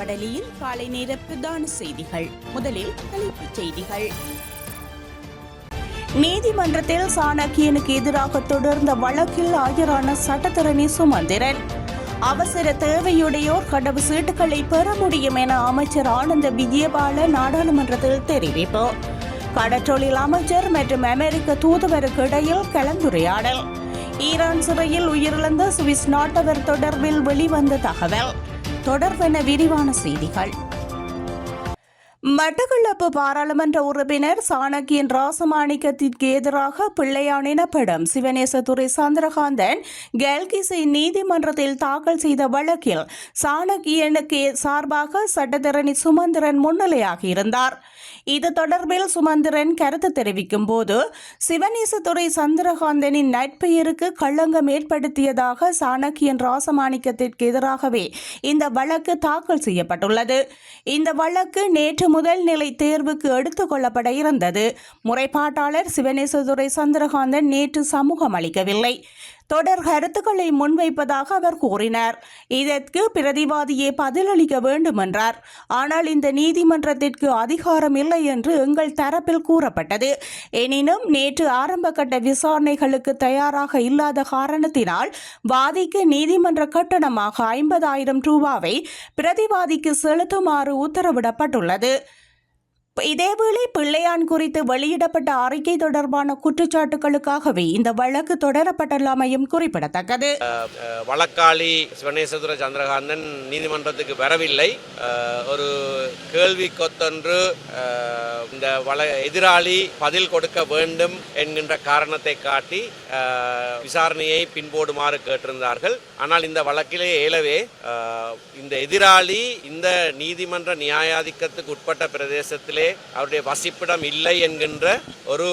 வடலியில் காலை நேர பிரதான செய்திகள். முதலில் தலைப்புச் செய்திகள். நீதிமன்றத்தில் சாணக்கியனுக்கு எதிராக தொடர்ந்த வழக்கில் ஆஜரான சட்டத்தரணி சுமந்திரன். அவசர தேவையுடையோர் கடவு சீட்டுகளை பெற முடியும் என அமைச்சர் ஆனந்த விஜயபால நாடாளுமன்றத்தில் தெரிவிப்பு. கடற்றொழில் அமைச்சர் மற்றும் அமெரிக்க தூதுவருக்கு இடையில் கலந்துரையாடல். ஈரான் சிறையில் உயிரிழந்த சுவிஸ் நாட்டவர் தொடர்பில் வெளிவந்த தகவல். தொடர்பென விரிவான செய்திகள். மட்டக்களப்பு பாராளுமன்ற உறுப்பினர் சாணக்கியன் ராசமாணிக்கத்திற்கு எதிராக பிள்ளையான் எனப்படும் சிவநேசதுரை சந்திரகாந்தன் கேல்கிசை நீதிமன்றத்தில் தாக்கல் செய்த வழக்கில் சாணக்கியனுக்கு சார்பாக சட்டத்தரணி சுமந்திரன் முன்னிலையாக இருந்தார். இது தொடர்பில் சுமந்திரன் கருத்து தெரிவிக்கும் போது சிவநேசதுரை சந்திரகாந்தனின் நட்பெயருக்கு களங்கம் ஏற்படுத்தியதாக சாணக்கியன் ராசமாணிக்கத்திற்கு எதிராகவே இந்த வழக்கு தாக்கல் செய்யப்பட்டுள்ளது. இந்த வழக்கு நேற்று முதல் நிலை தேர்வுக்கு எடுத்துக் கொள்ளப்பட இருந்தது. முறைப்பாட்டாளர் சிவநேசதுரை சந்திரகாந்தன் நேற்று சமூகம் அளிக்கவில்லை தொடர் கருத்துக்களை முன்வைப்பதாக அவர் கூறினார். இதற்கு பிரதிவாதியே பதிலளிக்க வேண்டும் என்றார் ஆனால் இந்த நீதிமன்றத்திற்கு அதிகாரம் இல்லை என்று எங்கள் தரப்பில் கூறப்பட்டது. எனினும் நேற்று ஆரம்ப கட்ட விசாரணைகளுக்கு தயாராக இல்லாத காரணத்தினால் வாதிக்கு நீதிமன்ற கட்டணமாக ஐம்பதாயிரம் ரூபாவை பிரதிவாதிக்கு செலுத்துமாறு உத்தரவிடப்பட்டுள்ளது. இதேவேளை பிள்ளையான் குறித்து வெளியிடப்பட்ட அறிக்கை தொடர்பான குற்றச்சாட்டுகளுக்காகவே இந்த வழக்கு தொடரப்பட்டுள்ளமையும் குறிப்பிடத்தக்கது. வழக்காளி சிவனேசதுர சந்திரகாந்தன் நீதிமன்றத்துக்கு வரவில்லை. ஒரு கேள்வி கொத்தொன்று இந்த வழ எதிராளி பதில் கொடுக்க வேண்டும் என்கின்ற காரணத்தை காட்டி விசாரணையை பின்போடுமாறு கேட்டிருந்தார்கள். ஆனால் இந்த வழக்கிலே ஏலவே இந்த எதிராளி இந்த நீதிமன்ற நியாயாதிக்கத்துக்கு உட்பட்ட பிரதேசத்திலே அவருடைய வசிப்பிடம் இல்லை என்கின்ற ஒரு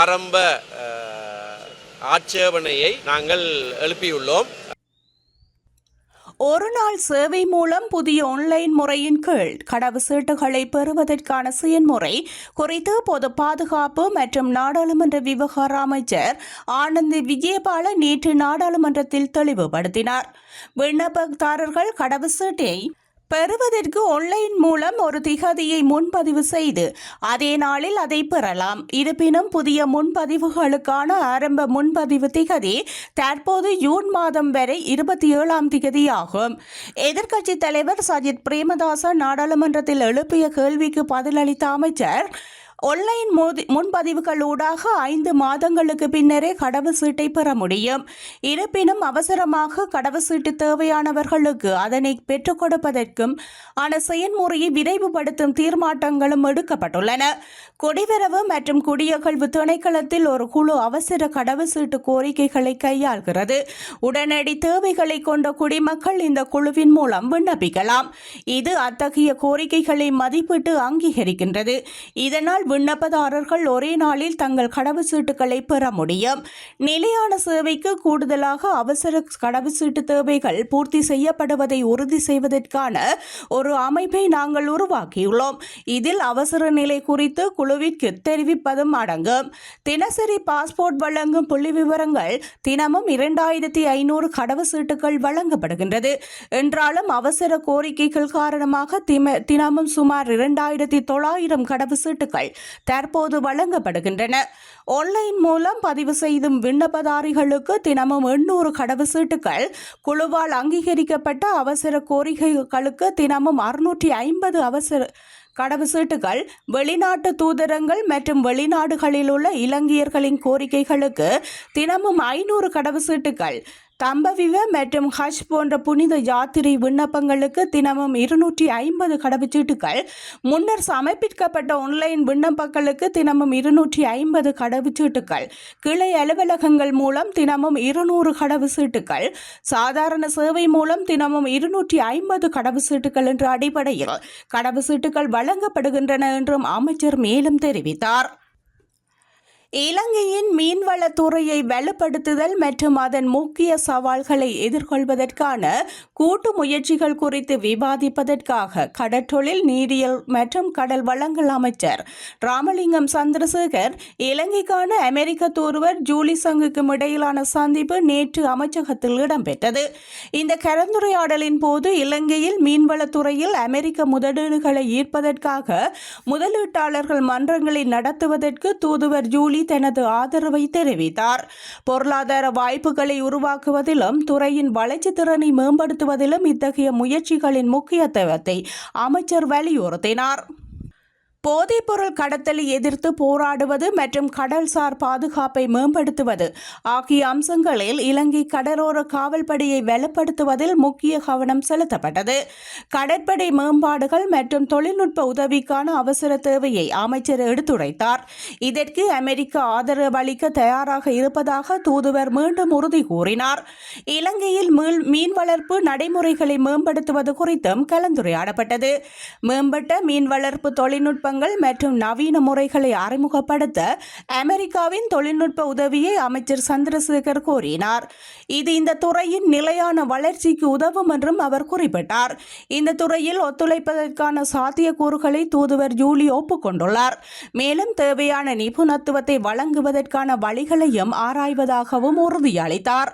ஆரம்ப ஆட்சேபனையை நாங்கள் எழுப்பியுள்ளோம். ஒரு நாள் சேவை மூலம் புதிய ஆன்லைன் முறையின் கீழ் கடவு சீட்டுகளை பெறுவதற்கான செயல்முறை குறித்து பொது பாதுகாப்பு மற்றும் நாடாளுமன்ற விவகார அமைச்சர் ஆனந்த் விஜயபால நேற்று நாடாளுமன்றத்தில் தெளிவுபடுத்தினார். விண்ணப்பதாரர்கள் கடவு சீட்டை பெறுவதற்கு ஆன்லைன் மூலம் ஒரு திகதியை முன்பதிவு செய்து அதே நாளில் அதை பெறலாம். இருப்பினும் புதிய முன்பதிவுகளுக்கான ஆரம்ப முன்பதிவு திகதி தற்போது ஜூன் மாதம் வரை இருபத்தி ஏழாம் திகதியாகும். எதிர்க்கட்சித் தலைவர் சஜித் பிரேமதாச நாடாளுமன்றத்தில் எழுப்பிய கேள்விக்கு பதிலளித்த அமைச்சர் ஒன்லைன் மோதி முன்பதிவுகளூடாக ஐந்து மாதங்களுக்கு பின்னரே கடவு சீட்டை பெற முடியும். இருப்பினும் அவசரமாக கடவு சீட்டு தேவையானவர்களுக்கு அதனை பெற்றுக் கொடுப்பதற்கும் ஆன செயன்முறையை விரைவுபடுத்தும் தீர்மானங்களும் எடுக்கப்பட்டுள்ளன. குடிவரவு மற்றும் குடியகழ்வு திணைக்களத்தில் ஒரு குழு அவசர கடவு சீட்டு கோரிக்கைகளை கையாள்கிறது. உடனடி தேவைகளை கொண்ட குடிமக்கள் இந்த குழுவின் மூலம் விண்ணப்பிக்கலாம். இது அத்தகைய கோரிக்கைகளை மதிப்பிட்டு அங்கீகரிக்கின்றது. இதனால் விண்ணப்பதாரர்கள் ஒரே நாளில் தங்கள் கடவுச்சீட்டுகளை பெற முடியும். நிலையான சேவைக்கு கூடுதலாக அவசர கடவுச்சீட்டு தேவைகள் பூர்த்தி செய்யப்படுவதை உறுதி செய்வதற்கான ஒரு அமைப்பை நாங்கள் உருவாக்கியுள்ளோம். இதில் அவசர நிலை குறித்து குழுவிற்கு தெரிவிப்பதும் அடங்கும். தினசரி பாஸ்போர்ட் வழங்கும் புள்ளி விவரங்கள் தினமும் இரண்டாயிரத்தி ஐநூறு கடவுச்சீட்டுகள் வழங்கப்படுகின்றது. என்றாலும் அவசர கோரிக்கைகள் காரணமாக திம- தினமும் சுமார் இரண்டாயிரத்தி தொள்ளாயிரம் கடவுச்சீட்டுகள் தற்போது வழங்கப்படுகின்றன. ஆன்லைன் மூலம் பதிவு செய்தும் விண்ணப்பதாரிகளுக்கு தினமும் எண்ணூறு கடவுசீட்டுகள் குழுவால் அங்கீகரிக்கப்பட்ட அவசர கோரிக்கைகளுக்கு தினமும் அறுநூற்றி ஐம்பது அவசர கடவுசீட்டுகள் வெளிநாட்டு தூதரங்கள் மற்றும் வெளிநாடுகளில் உள்ள இலங்கையர்களின் கோரிக்கைகளுக்கு தினமும் ஐநூறு கடவுசீட்டுகள் தம்பவிவ மற்றும் ஹஜ் போன்ற புனித யாத்திரை விண்ணப்பங்களுக்கு தினமும் இருநூற்றி ஐம்பது கடவுச்சீட்டுகள் முன்னர் சமர்ப்பிக்கப்பட்ட ஆன்லைன் விண்ணப்பங்களுக்கு தினமும் இருநூற்றி ஐம்பது கடவுச்சீட்டுகள் கிளை அலுவலகங்கள் மூலம் தினமும் இருநூறு கடவுச்சீட்டுகள் சாதாரண சேவை மூலம் தினமும் இருநூற்றி ஐம்பது கடவுச்சீட்டுகள் என்ற அடிப்படையில் கடவுச்சீட்டுகள் வழங்கப்படுகின்றன என்றும் அமைச்சர் மேலும் தெரிவித்தார். இலங்கையின் மீன்வளத்துறையை வலுப்படுத்துதல் மற்றும் அதன் முக்கிய சவால்களை எதிர்கொள்வதற்கான கூட்டு முயற்சிகள் குறித்து விவாதிப்பதற்காக கடற்றொழில் நீரியல் மற்றும் கடல் வளங்கள் அமைச்சர் ராமலிங்கம் சந்திரசேகர் இலங்கைக்கான அமெரிக்க தூதுவர் ஜூலி சங்குக்கும் இடையிலான சந்திப்பு நேற்று அமைச்சகத்தில் இடம்பெற்றது. இந்த கலந்துரையாடலின் போது இலங்கையில் மீன்வளத்துறையில் அமெரிக்க முதலீடுகளை ஈர்ப்பதற்காக முதலீட்டாளர்கள் மன்றங்களை நடத்துவதற்கு தூதுவர் ஜூலி தனது ஆதரவை தெரிவித்தார். பொருளாதார வாய்ப்புகளை உருவாக்குவதிலும் துறையின் வளர்ச்சி திறனை மேம்படுத்துவதிலும் இத்தகைய முயற்சிகளின் முக்கியத்துவத்தை அமைச்சர் வலியுறுத்தினார். போதைப்பொருள் கடத்தலை எதிர்த்து போராடுவது மற்றும் கடல்சார் பாதுகாப்பை மேம்படுத்துவது ஆகிய அம்சங்களில் இலங்கை கடலோர காவல்படையை வலுப்படுத்துவதில் முக்கிய கவனம் செலுத்தப்பட்டது. கடற்படை மேம்பாடுகள் மற்றும் தொழில்நுட்ப உதவிக்கான அவசர தேவையை அமைச்சர் எடுத்துரைத்தார். இதற்கு அமெரிக்கா ஆதரவு அளிக்க தயாராக இருப்பதாக தூதுவர் மீண்டும் உறுதி கூறினார். இலங்கையில் மீன் வளர்ப்பு நடைமுறைகளை மேம்படுத்துவது குறித்தும் கலந்துரையாடப்பட்டது. மேம்பட்ட மீன் வளர்ப்பு தொழில்நுட்ப தொழில்நுட்பங்கள் மற்றும் நவீன முறைகளை அறிமுகப்படுத்த அமெரிக்காவின் தொழில்நுட்ப உதவியை அமைச்சர் சந்திரசேகர் கோரினார். இது இந்த துறையின் நிலையான வளர்ச்சிக்கு உதவும் என்றும் அவர் குறிப்பிட்டார். இந்த துறையில் ஒத்துழைப்பதற்கான சாத்தியக்கூறுகளை தூதுவர் ஜூலி ஒப்புக்கொண்டுள்ளார் மேலும் தேவையான நிபுணத்துவத்தை வழங்குவதற்கான வழிகளையும் ஆராய்வதாகவும் உறுதியளித்தார்.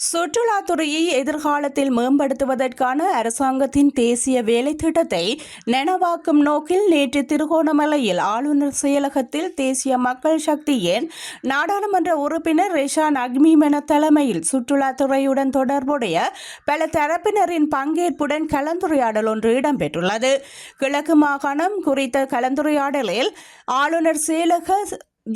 சுற்றுலாத்துறையை எதிர்காலத்தில் மேம்படுத்துவதற்கான அரசாங்கத்தின் தேசிய வேலை திட்டத்தை நனவாக்கும் நோக்கில் நேற்று திருகோணமலையில் ஆளுநர் செயலகத்தில் தேசிய மக்கள் சக்தியின் நாடாளுமன்ற உறுப்பினர் ரிஷான் அக்மிமென தலைமையில் சுற்றுலாத்துறையுடன் தொடர்புடைய பல தரப்பினரின் பங்கேற்புடன் கலந்துரையாடல் ஒன்று இடம்பெற்றுள்ளது. கிழக்கு மாகாணம் குறித்த கலந்துரையாடலில் ஆளுநர் செயலக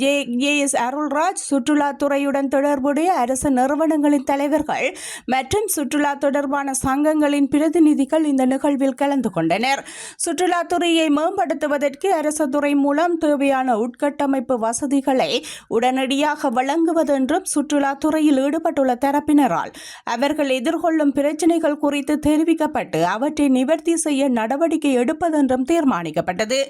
ஜே எஸ் அருள்ராஜ் சுற்றுலாத்துறையுடன் தொடர்புடைய அரசு நிறுவனங்களின் தலைவர்கள் மற்றும் சுற்றுலா தொடர்பான சங்கங்களின் பிரதிநிதிகள் இந்த நிகழ்வில் கலந்து கொண்டனர். சுற்றுலாத்துறையை மேம்படுத்துவதற்கு அரசு துறை மூலம் தேவையான உட்கட்டமைப்பு வசதிகளை உடனடியாக வழங்குவதென்றும் சுற்றுலாத்துறையில் ஈடுபட்டுள்ள தரப்பினரால் அவர்கள் எதிர்கொள்ளும் பிரச்சினைகள் குறித்து தெரிவிக்கப்பட்டு அவற்றை நிவர்த்தி செய்ய நடவடிக்கை எடுப்பதென்றும் தீர்மானிக்கப்பட்டது.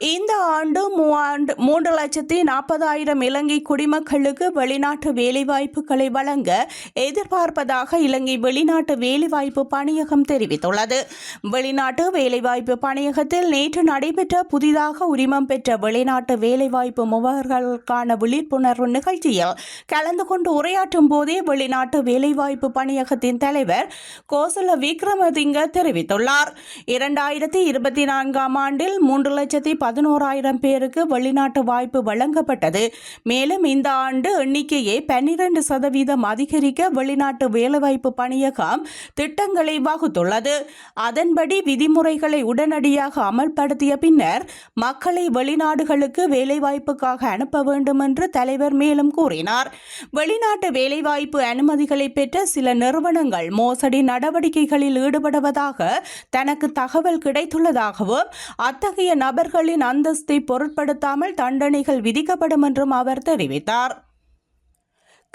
இந்த ஆண்டு மூவாண்டு மூன்று லட்சத்தி நாற்பதாயிரம் இலங்கை குடிமக்களுக்கு வெளிநாட்டு வேலைவாய்ப்புகளை வழங்க எதிர்பார்ப்பதாக இலங்கை வெளிநாட்டு வேலைவாய்ப்பு பணியகம் தெரிவித்துள்ளது. வெளிநாட்டு வேலைவாய்ப்பு பணியகத்தில் நேற்று நடைபெற்ற புதிதாக உரிமம் பெற்ற வெளிநாட்டு வேலைவாய்ப்பு முகவர்களுக்கான விழிப்புணர்வு நிகழ்ச்சியில் கலந்து கொண்டு உரையாற்றும் போதே வெளிநாட்டு வேலைவாய்ப்பு பணியகத்தின் தலைவர் கோசல விக்ரமதிங்க தெரிவித்துள்ளார். இரண்டாயிரத்தி இருபத்தி நான்காம் ஆண்டில் மூன்று லட்சத்தி பதினோராயிரம் பேருக்கு வெளிநாட்டு வாய்ப்பு வழங்கப்பட்டது. மேலும் இந்த ஆண்டு எண்ணிக்கையை பன்னிரண்டு சதவீதம் அதிகரிக்க வெளிநாட்டு வேலைவாய்ப்பு பணியகம் திட்டங்களை வகுத்துள்ளது. அதன்படி விதிமுறைகளை உடனடியாக அமல்படுத்திய பின்னர் மக்களை வெளிநாடுகளுக்கு வேலைவாய்ப்புக்காக அனுப்ப வேண்டும் என்று தலைவர் மேலும் கூறினார். வெளிநாட்டு வேலைவாய்ப்பு அனுமதிகளை பெற்ற சில நிறுவனங்கள் மோசடி நடவடிக்கைகளில் ஈடுபடுவதாக தனக்கு தகவல் கிடைத்துள்ளதாகவும் அத்தகைய நபர்களின் அந்தஸ்தை பொருட்படுத்தாமல் தண்டனைகள் விதிக்கப்படும் என்றும் அவர் தெரிவித்தார்.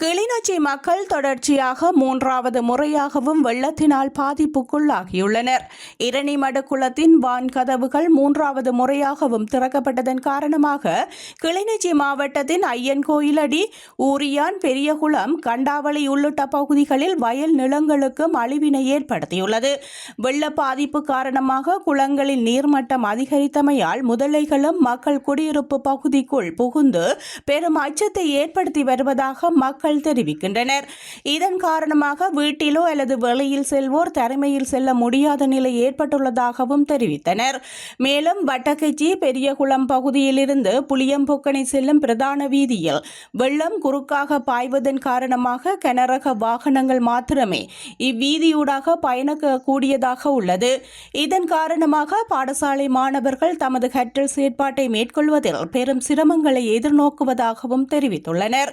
கிளிநொச்சி மக்கள் தொடர்ச்சியாக மூன்றாவது முறையாகவும் வெள்ளத்தினால் பாதிப்புக்குள்ளாகியுள்ளனர். இரணிமடு குளத்தின் வான் கதவுகள் மூன்றாவது முறையாகவும் திறக்கப்பட்டதன் காரணமாக கிளிநொச்சி மாவட்டத்தின் ஐயன் கோயிலடி ஊரியான் பெரியகுளம் கண்டாவளி உள்ளிட்ட பகுதிகளில் வயல் நிலங்களுக்கும் அழிவினை ஏற்படுத்தியுள்ளது. வெள்ள பாதிப்பு காரணமாக குளங்களில் நீர்மட்டம் அதிகரித்தமையால் முதலைகளும் மக்கள் குடியிருப்பு பகுதிக்குள் புகுந்து பெரும் அச்சத்தை ஏற்படுத்தி வருவதாக மக்கள் தெரிவிக்கின்றனர். இதன் காரணமாக வீட்டிலோ அல்லது வெளியில் செல்வோர் தனிமையில் செல்ல முடியாத நிலை ஏற்பட்டுள்ளதாகவும் தெரிவித்தனர். மேலும் வட்டக்கச்சி பெரியகுளம் பகுதியிலிருந்து புளியம்பொக்கனை செல்லும் பிரதான வீதியில் வெள்ளம் குறுக்காக பாய்வதன் காரணமாக கனரக வாகனங்கள் மாத்திரமே இவ்வீதியூடாக பயணிக்கக்கூடியதாக உள்ளது. இதன் காரணமாக பாடசாலை மாணவர்கள் தமது கற்றல் செயற்பாட்டை மேற்கொள்வதில் பெரும் சிரமங்களை எதிர்நோக்குவதாகவும் தெரிவித்துள்ளனர்.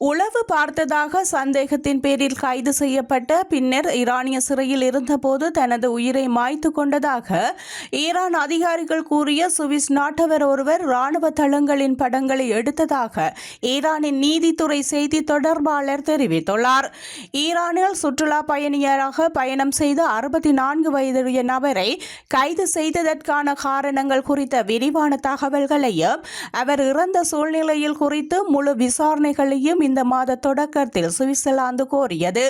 உளவு பார்த்ததாக சந்தேகத்தின் பேரில் கைது செய்யப்பட்ட பின்னர் ஈரானிய சிறையில் இருந்தபோது தனது உயிரை மாய்த்து கொண்டதாக ஈரான் அதிகாரிகள் கூறிய சுவிஸ் நாட்டவர் ஒருவர் ராணுவ தளங்களின் படங்களை எடுத்ததாக ஈரானின் நீதித்துறை செய்தி தொடர்பாளர் தெரிவித்துள்ளார். ஈரானில் சுற்றுலா பயணியராக பயணம் செய்த அறுபத்தி நான்கு வயதுடைய நபரை கைது செய்ததற்கான காரணங்கள் குறித்த விரிவான தகவல்களையும் அவர் இறந்த சூழ்நிலையில் குறித்து முழு விசாரணைகளையும் இந்த மாத தொடக்கத்தில் சுவிட்சர்லாந்து கோரியது.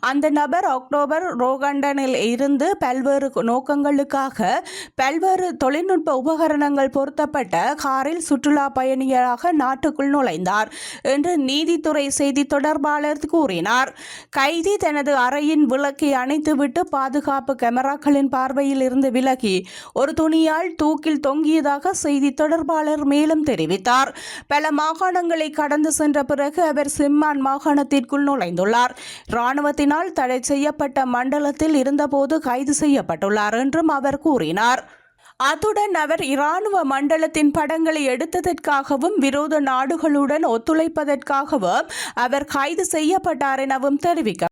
அந்த நபர் அக்டோபர் ரோகண்டனில் இருந்து பல்வேறு நோக்கங்களுக்காக பல்வேறு தொழில்நுட்ப உபகரணங்கள் பொருத்தப்பட்ட காரில் சுற்றுலா பயணியராக நாட்டுக்குள் நுழைந்தார் என்று நீதித்துறை செய்தி தொடர்பாளர் கூறினார். கைதி தனது அறையின் விளக்கை அணைத்துவிட்டு பாதுகாப்பு கேமராக்களின் பார்வையில் இருந்து விலகி ஒரு துணியால் தூக்கில் தொங்கியதாக செய்தி தொடர்பாளர் மேலும் தெரிவித்தார். பல மாகாணங்களை கடந்து சென்ற பிறகு அவர் சிம்மான் மாகாணத்திற்குள் நுழைந்துள்ளார். இராணுவத்தினால் தடை செய்யப்பட்ட மண்டலத்தில் இருந்தபோது கைது செய்யப்பட்டுள்ளார் என்றும் அவர் கூறினார். அத்துடன் அவர் இராணுவ மண்டலத்தின் படங்களை எடுத்ததற்காகவும் விரோத நாடுகளுடன் ஒத்துழைப்பதற்காகவும் அவர் கைது செய்யப்பட்டார் எனவும் தெரிவிக்க